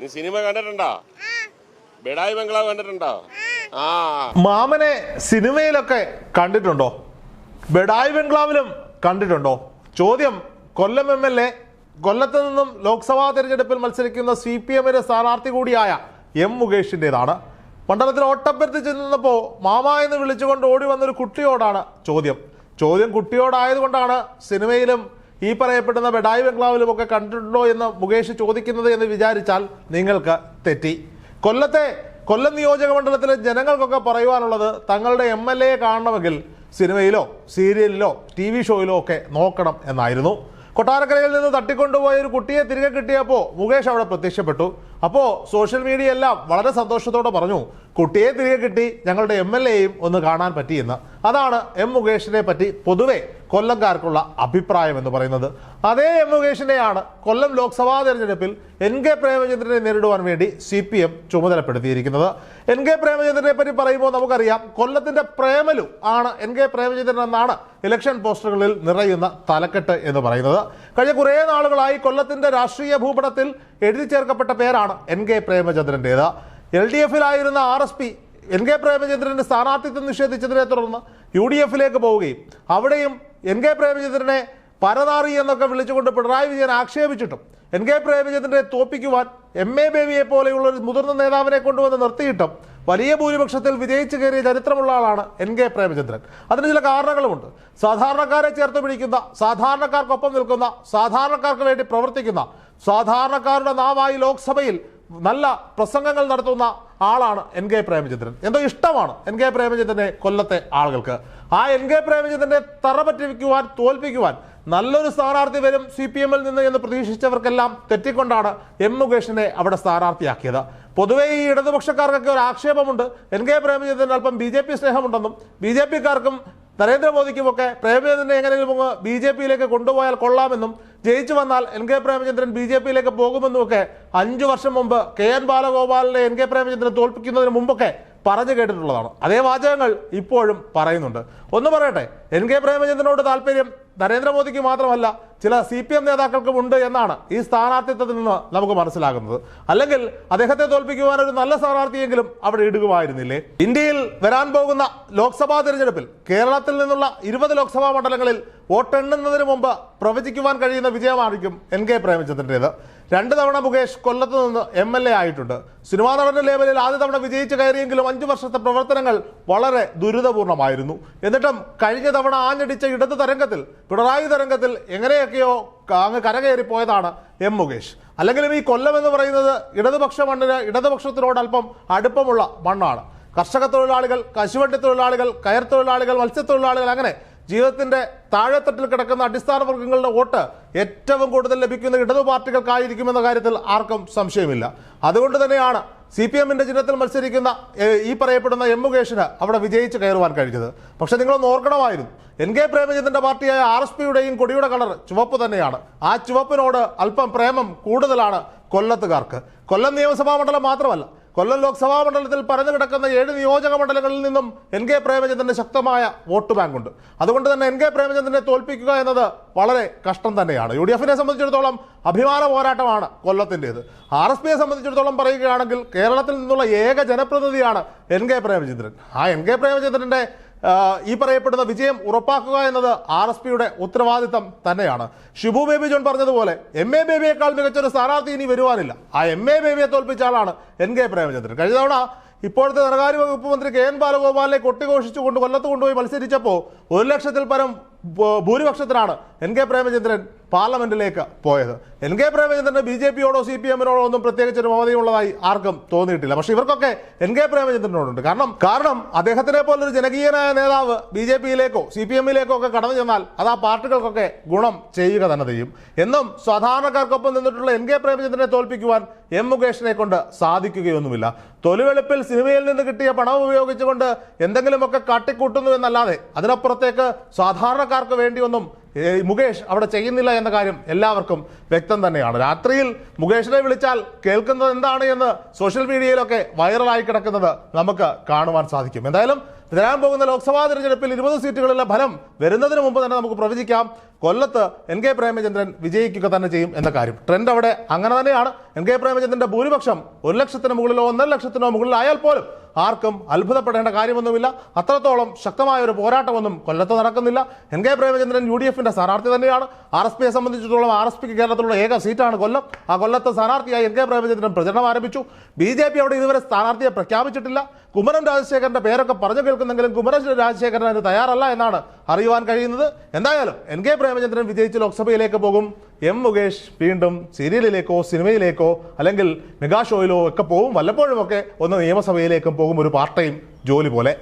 നീ സിനിമ കണ്ടിട്ടുണ്ടോ? ബെഡായി ബംഗ്ലാവ് കണ്ടിട്ടുണ്ടോ? ആ. മാമനെ സിനിമയിലൊക്കെ കണ്ടിട്ടുണ്ടോ? ബെഡായി ബംഗ്ലാവിലും കണ്ടിട്ടുണ്ടോ? ചോദ്യം കൊല്ലം എം എൽ എ കൊല്ലത്ത് നിന്നും ലോക്സഭാ തെരഞ്ഞെടുപ്പിൽ മത്സരിക്കുന്ന സി പി എമ്മിന്റെ സ്ഥാനാർത്ഥി കൂടിയായ എം മുകേഷിന്റെതാണ് മണ്ഡലത്തിൽ ഓട്ടപ്പരുത്തി ചെന്നപ്പോൾ മാമ എന്ന് വിളിച്ചുകൊണ്ട് ഓടി വന്നൊരു കുട്ടിയോടാണ് ചോദ്യം. ചോദ്യം കുട്ടിയോടായതുകൊണ്ടാണ് സിനിമയിലും ഈ പറയപ്പെടുന്ന ബെഡായി ബംഗ്ലാവിലും ഒക്കെ കണ്ടിട്ടുണ്ടോ എന്ന് മുകേഷ് ചോദിക്കുന്നത് എന്ന് വിചാരിച്ചാൽ നിങ്ങൾക്ക് തെറ്റി. കൊല്ലത്തെ കൊല്ലം നിയോജക മണ്ഡലത്തിലെ ജനങ്ങൾക്കൊക്കെ പറയുവാനുള്ളത് തങ്ങളുടെ എം എൽ എയെ കാണണമെങ്കിൽ സിനിമയിലോ സീരിയലിലോ ടി വി ഷോയിലോ ഒക്കെ നോക്കണം എന്നായിരുന്നു. കൊട്ടാരക്കരയിൽ നിന്ന് തട്ടിക്കൊണ്ടുപോയ ഒരു കുട്ടിയെ തിരികെ കിട്ടിയപ്പോൾ മുകേഷ് അവിടെ പ്രത്യക്ഷപ്പെട്ടു. അപ്പോൾ സോഷ്യൽ മീഡിയ എല്ലാം വളരെ സന്തോഷത്തോടെ പറഞ്ഞു കുട്ടിയെ തിരികെ കിട്ടി ഞങ്ങളുടെ എം എൽ എയും ഒന്ന് കാണാൻ പറ്റിയെന്ന്. അതാണ് എം മുകേഷിനെ പറ്റി പൊതുവെ കൊല്ലംകാർക്കുള്ള അഭിപ്രായം എന്ന് പറയുന്നത്. അതേ എം മുകേഷിനെയാണ് കൊല്ലം ലോക്സഭാ തെരഞ്ഞെടുപ്പിൽ എൻ കെ പ്രേമചന്ദ്രനെ നേരിടുവാൻ വേണ്ടി സി പി എം ചുമതലപ്പെടുത്തിയിരിക്കുന്നത്. എൻ കെ പ്രേമചന്ദ്രനെ പറ്റി പറയുമ്പോൾ നമുക്കറിയാം കൊല്ലത്തിന്റെ പ്രേമലു ആണ് എൻ കെ പ്രേമചന്ദ്രൻ എന്നാണ് ഇലക്ഷൻ പോസ്റ്ററുകളിൽ നിറയുന്ന തലക്കെട്ട് എന്ന് പറയുന്നത്. കഴിഞ്ഞ കുറേ നാളുകളായി കൊല്ലത്തിന്റെ രാഷ്ട്രീയ ഭൂപടത്തിൽ എഴുതി ചേർക്കപ്പെട്ട പേരാണ് എൻ കെ പ്രേമചന്ദ്രന്റേത് L D എഫിലായിരുന്ന R S P N K പ്രേമചന്ദ്രന്റെ സ്ഥാനാർത്ഥിത്വം നിഷേധിച്ചതിനെ തുടർന്ന് യു ഡി എഫിലേക്ക് പോവുകയും അവിടെയും എൻ കെ പ്രേമചന്ദ്രനെ പരതാറി എന്നൊക്കെ വിളിച്ചുകൊണ്ട് പിണറായി വിജയൻ ആക്ഷേപിച്ചിട്ടും എൻ കെ പ്രേമചന്ദ്രനെ തോപ്പിക്കുവാൻ എം എ ബേബിയെ പോലെയുള്ള ഒരു മുതിർന്ന നേതാവിനെ കൊണ്ടുവന്ന് നിർത്തിയിട്ടും വലിയ ഭൂരിപക്ഷത്തിൽ വിജയിച്ചു കയറിയ ചരിത്രമുള്ള ആളാണ് എൻ കെ പ്രേമചന്ദ്രൻ. അതിന് ചില കാരണങ്ങളുമുണ്ട്. സാധാരണക്കാരെ ചേർത്ത് പിടിക്കുന്ന സാധാരണക്കാർക്കൊപ്പം നിൽക്കുന്ന സാധാരണക്കാർക്ക് വേണ്ടി പ്രവർത്തിക്കുന്ന സാധാരണക്കാരുടെ നാവായി ലോക്സഭയിൽ നല്ല പ്രസംഗങ്ങൾ നടത്തുന്ന ആളാണ് എൻ കെ പ്രേമചന്ദ്രൻ. എന്തോ ഇഷ്ടമാണ് എൻ കെ പ്രേമചന്ദ്രനെ കൊല്ലത്തെ ആളുകൾക്ക്. ആ എൻ കെ പ്രേമചന്ദ്രനെ തറ തോൽപ്പിക്കുവാൻ നല്ലൊരു സ്ഥാനാർത്ഥി വരും സി പി എമ്മിൽ നിന്ന് എന്ന് പ്രതീക്ഷിച്ചവർക്കെല്ലാം തെറ്റിക്കൊണ്ടാണ് എം മുകേഷിനെ അവിടെ സ്ഥാനാർത്ഥിയാക്കിയത്. പൊതുവെ ഈ ഇടതുപക്ഷക്കാർക്കൊക്കെ ഒരു ആക്ഷേപമുണ്ട്. എൻ കെ പ്രേമചന്ദ്രൻ അല്പം ബി ജെ പി സ്നേഹമുണ്ടെന്നും ബി ജെ പിക്കാർക്കും നരേന്ദ്രമോദിക്കുമൊക്കെ പ്രേമചന്ദ്രനെ എങ്ങനെയും ബി ജെ പിയിലേക്ക് കൊണ്ടുപോയാൽ കൊള്ളാമെന്നും ജയിച്ചു വന്നാൽ N K Premachandran B J പിയിലേക്ക് പോകുമെന്നുമൊക്കെ അഞ്ചു വർഷം മുമ്പ് കെ എൻ ബാലഗോപാലിനെ എൻ കെ പ്രേമചന്ദ്രൻ തോൽപ്പിക്കുന്നതിന് മുമ്പൊക്കെ പറഞ്ഞു കേട്ടിട്ടുള്ളതാണ്. അതേ വാചകങ്ങൾ ഇപ്പോഴും പറയുന്നുണ്ട്. ഒന്ന് പറയട്ടെ എൻ കെ പ്രേമചന്ദ്രനോട് താല്പര്യം? നരേന്ദ്രമോദിക്ക് മാത്രമല്ല ചില സി പി എം നേതാക്കൾക്കും ഉണ്ട് എന്നാണ് ഈ സ്ഥാനാർത്ഥിത്വത്തിൽ നിന്ന് നമുക്ക് മനസ്സിലാകുന്നത്. അല്ലെങ്കിൽ അദ്ദേഹത്തെ തോൽപ്പിക്കുവാൻ ഒരു നല്ല സ്ഥാനാർത്ഥിയെങ്കിലും അവിടെ ഇടുകമായിരുന്നില്ലേ ഇന്ത്യയിൽ വരാൻ പോകുന്ന ലോക്സഭാ തിരഞ്ഞെടുപ്പിൽ കേരളത്തിൽ നിന്നുള്ള ഇരുപത് ലോക്സഭാ മണ്ഡലങ്ങളിൽ വോട്ടെണ്ണുന്നതിന് മുമ്പ് പ്രവചിക്കുവാൻ കഴിയുന്ന വിജയമായിരിക്കും എൻ കെ പ്രേമചന്ദ്രന്റേത് രണ്ട് തവണ മുകേഷ് കൊല്ലത്ത് നിന്ന് എം എൽ എ ആയിട്ടുണ്ട്. സിനിമാ നടന്റെ ലേബലിൽ ആദ്യ തവണ വിജയിച്ച് കയറിയെങ്കിലും അഞ്ചു വർഷത്തെ പ്രവർത്തനങ്ങൾ വളരെ ദുരിതപൂർണമായിരുന്നു. എന്നിട്ടും കഴിഞ്ഞ തവണ ആഞ്ഞടിച്ച ഇടത് തരംഗത്തിൽ പിണറായി തരംഗത്തിൽ എങ്ങനെയൊക്കെയോ അങ്ങ് കരകയറി പോയതാണ് എം മുകേഷ്. അല്ലെങ്കിലും ഈ കൊല്ലം എന്ന് പറയുന്നത് ഇടതുപക്ഷ മണ്ണിന് ഇടതുപക്ഷത്തിനോട് അല്പം അടുപ്പമുള്ള മണ്ണാണ്. കർഷക തൊഴിലാളികൾ കശുവണ്ടി തൊഴിലാളികൾ കയർ തൊഴിലാളികൾ മത്സ്യത്തൊഴിലാളികൾ അങ്ങനെ ജീവിതത്തിന്റെ താഴെത്തട്ടിൽ കിടക്കുന്ന അടിസ്ഥാന വർഗങ്ങളുടെ വോട്ട് ഏറ്റവും കൂടുതൽ ലഭിക്കുന്ന ഇടതു പാർട്ടികൾക്കായിരിക്കുമെന്ന കാര്യത്തിൽ ആർക്കും സംശയമില്ല. അതുകൊണ്ട് തന്നെയാണ് സി പി എമ്മിന്റെ ചിഹ്നത്തിൽ മത്സരിക്കുന്ന ഈ പറയപ്പെടുന്ന എം മുകേഷിന് അവിടെ വിജയിച്ച് കയറുവാൻ കഴിഞ്ഞത്. പക്ഷെ നിങ്ങളൊന്ന് ഓർക്കണമായിരുന്നു. എൻ കെ പ്രേമചന്ദ്രന്റെ പാർട്ടിയായ ആർ എസ് പിയുടെയും കൊടിയുടെ കളർ ചുവപ്പ് തന്നെയാണ്. ആ ചുവപ്പിനോട് അല്പം പ്രേമം കൂടുതലാണ് കൊല്ലത്തുകാർക്ക്. കൊല്ലം നിയമസഭാ മണ്ഡലം മാത്രമല്ല കൊല്ലം ലോക്സഭാ മണ്ഡലത്തിൽ പരന്നു കിടക്കുന്ന ഏഴ് നിയോജക മണ്ഡലങ്ങളിൽ നിന്നും എൻ കെ പ്രേമചന്ദ്രന് ശക്തമായ വോട്ട് ബാങ്കുണ്ട് അതുകൊണ്ട് തന്നെ എൻ കെ പ്രേമചന്ദ്രനെ തോൽപ്പിക്കുക എന്നത് വളരെ കഷ്ടം തന്നെയാണ്. യു ഡി എഫിനെ സംബന്ധിച്ചിടത്തോളം അഭിമാന പോരാട്ടമാണ് കൊല്ലത്തിന്റെത്. ആർ എസ് പിയെ സംബന്ധിച്ചിടത്തോളം പറയുകയാണെങ്കിൽ കേരളത്തിൽ നിന്നുള്ള ഏക ജനപ്രതിനിധിയാണ് എൻ കെ പ്രേമചന്ദ്രൻ. ആ എൻ കെ പ്രേമചന്ദ്രന്റെ ആ, ഈ പറയപ്പെടുന്ന വിജയം ഉറപ്പാക്കുക എന്നത് ആർ എസ് പിയുടെ ഉത്തരവാദിത്തം തന്നെയാണ്. ഷിബു ബേബി ജോൺ പറഞ്ഞതുപോലെ എം എ ബേബിയേക്കാൾ മികച്ചൊരു സ്ഥാനാർത്ഥി ഇനി വരുവാനില്ല. ആ എം എ ബേബിയെ തോൽപ്പിച്ച ആളാണ് എൻ കെ പ്രേമചന്ദ്രൻ. കഴിഞ്ഞ തവണ ഇപ്പോഴത്തെ ധനകാര്യ വകുപ്പ് മന്ത്രി കെ എൻ ബാലഗോപാലിനെ കൊട്ടിഘോഷിച്ചുകൊണ്ട് കൊല്ലത്ത് കൊണ്ടുപോയി മത്സരിച്ചപ്പോൾ ഒരു ലക്ഷത്തിൽ പരം ഭൂരിപക്ഷത്തിനാണ് എൻ കെ പ്രേമചന്ദ്രൻ പാർലമെന്റിലേക്ക് പോയത്. എൻ കെ പ്രേമചന്ദ്രന് ബി ജെ പിയോടോ സി പി എമ്മിനോടോ ഒന്നും പ്രത്യേകിച്ച് ഒരു മമതയുള്ളതായി ആർക്കും തോന്നിയിട്ടില്ല. പക്ഷെ ഇവർക്കൊക്കെ എൻ കെ പ്രേമചന്ദ്രനോടുണ്ട്. കാരണം കാരണം അദ്ദേഹത്തിനെ പോലൊരു ജനകീയനായ നേതാവ് ബി ജെ പിയിലേക്കോ സി പി എമ്മിലേക്കോ ഒക്കെ കടന്നു ചെന്നാൽ അത് ആ പാർട്ടികൾക്കൊക്കെ ഗുണം ചെയ്യുക തന്നെ ചെയ്യും. എന്നും സാധാരണക്കാർക്കൊപ്പം നിന്നിട്ടുള്ള എൻ കെ പ്രേമചന്ദ്രനെ തോൽപ്പിക്കുവാൻ എം മുകേഷിനെ കൊണ്ട് സാധിക്കുകയൊന്നുമില്ല. തൊലിവെളുപ്പിൽ സിനിമയിൽ നിന്ന് കിട്ടിയ പണം ഉപയോഗിച്ചുകൊണ്ട് എന്തെങ്കിലുമൊക്കെ കാട്ടിക്കൂട്ടുന്നു എന്നല്ലാതെ അതിനപ്പുറത്തേക്ക് സാധാരണക്കാർക്ക് വേണ്ടിയൊന്നും മുകേഷ് അവിടെ ചെയ്യുന്നില്ല എന്ന കാര്യം എല്ലാവർക്കും വ്യക്തം തന്നെയാണ്. രാത്രിയിൽ മുകേഷിനെ വിളിച്ചാൽ കേൾക്കുന്നത് എന്താണ് എന്ന് സോഷ്യൽ മീഡിയയിലൊക്കെ വൈറലായി കിടക്കുന്നത് നമുക്ക് കാണുവാൻ സാധിക്കും. എന്തായാലും വരാൻ പോകുന്ന ലോക്സഭാ തെരഞ്ഞെടുപ്പിൽ ഇരുപത് സീറ്റുകളിലെ ഫലം വരുന്നതിന് മുമ്പ് തന്നെ നമുക്ക് പ്രവചിക്കാം. കൊല്ലത്ത് എൻ കെ പ്രേമചന്ദ്രൻ വിജയിക്കുക തന്നെ ചെയ്യും എന്ന കാര്യം. ട്രെൻഡ് അവിടെ അങ്ങനെ തന്നെയാണ്. എൻ കെ പ്രേമചന്ദ്രന്റെ ഭൂരിപക്ഷം ഒരു ലക്ഷത്തിന് മുകളിലോ ഒന്നര ലക്ഷത്തിനോ മുകളിലായാൽ പോലും ആർക്കും അത്ഭുതപ്പെടേണ്ട കാര്യമൊന്നുമില്ല. അത്രത്തോളം ശക്തമായ ഒരു പോരാട്ടമൊന്നും കൊല്ലത്ത് നടക്കുന്നില്ല. N K Premachandran U D എഫിന്റെ സ്ഥാനാർത്ഥി തന്നെയാണ്. ആർ എസ് പിയെ സംബന്ധിച്ചിടത്തോളം ആർ എസ് പിക്ക് കേരളത്തിലുള്ള ഏക സീറ്റാണ് കൊല്ലം. ആ കൊല്ലത്ത് സ്ഥാനാർത്ഥിയായി എൻ കെ പ്രേമചന്ദ്രൻ പ്രചരണം ആരംഭിച്ചു. ബി ജെ പി അവിടെ ഇതുവരെ സ്ഥാനാർത്ഥിയെ പ്രഖ്യാപിച്ചിട്ടില്ല. കുമരൻ രാജശേഖരന്റെ പേരൊക്കെ പറഞ്ഞു കേൾക്കുന്നെങ്കിലും കുമരൻ രാജശേഖരൻ അതിന് തയ്യാറല്ല എന്നാണ് അറിയുവാൻ കഴിയുന്നത്. എന്തായാലും എൻ കെ പ്രേമചന്ദ്രൻ വിജയിച്ച് ലോക്സഭയിലേക്ക് പോകും. എം മുകേഷ് വീണ്ടും സീരിയലിലേക്കോ സിനിമയിലേക്കോ അല്ലെങ്കിൽ മെഗാ ഷോയിലോ ഒക്കെ പോകും. വല്ലപ്പോഴുമൊക്കെ ഒന്ന് നിയമസഭയിലേക്കും പോകും ഒരു പാർട്ട് ടൈം ജോലി പോലെ.